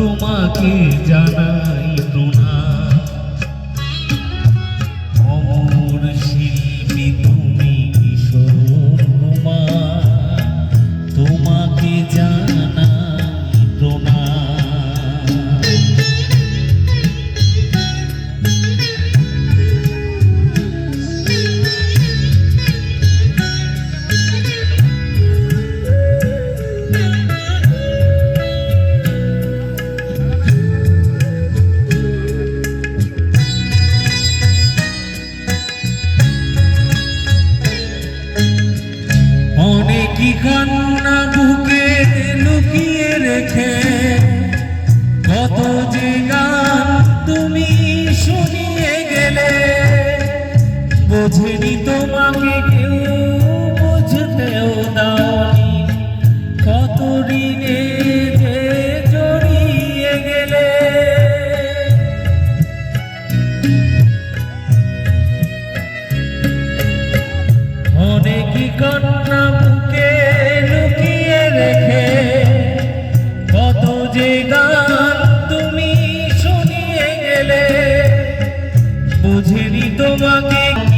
তোমাকে জানাই। কান্না বুকে লুকিয়ে রেখে। কত যে গান তুমি শুনিয়ে গেলে, বোঝেনি তোমাকে কেউ, বুঝতেও দাওনি। কত দিনে যে জড়িয়ে গেলে। অনেক কন্যা তোমাকে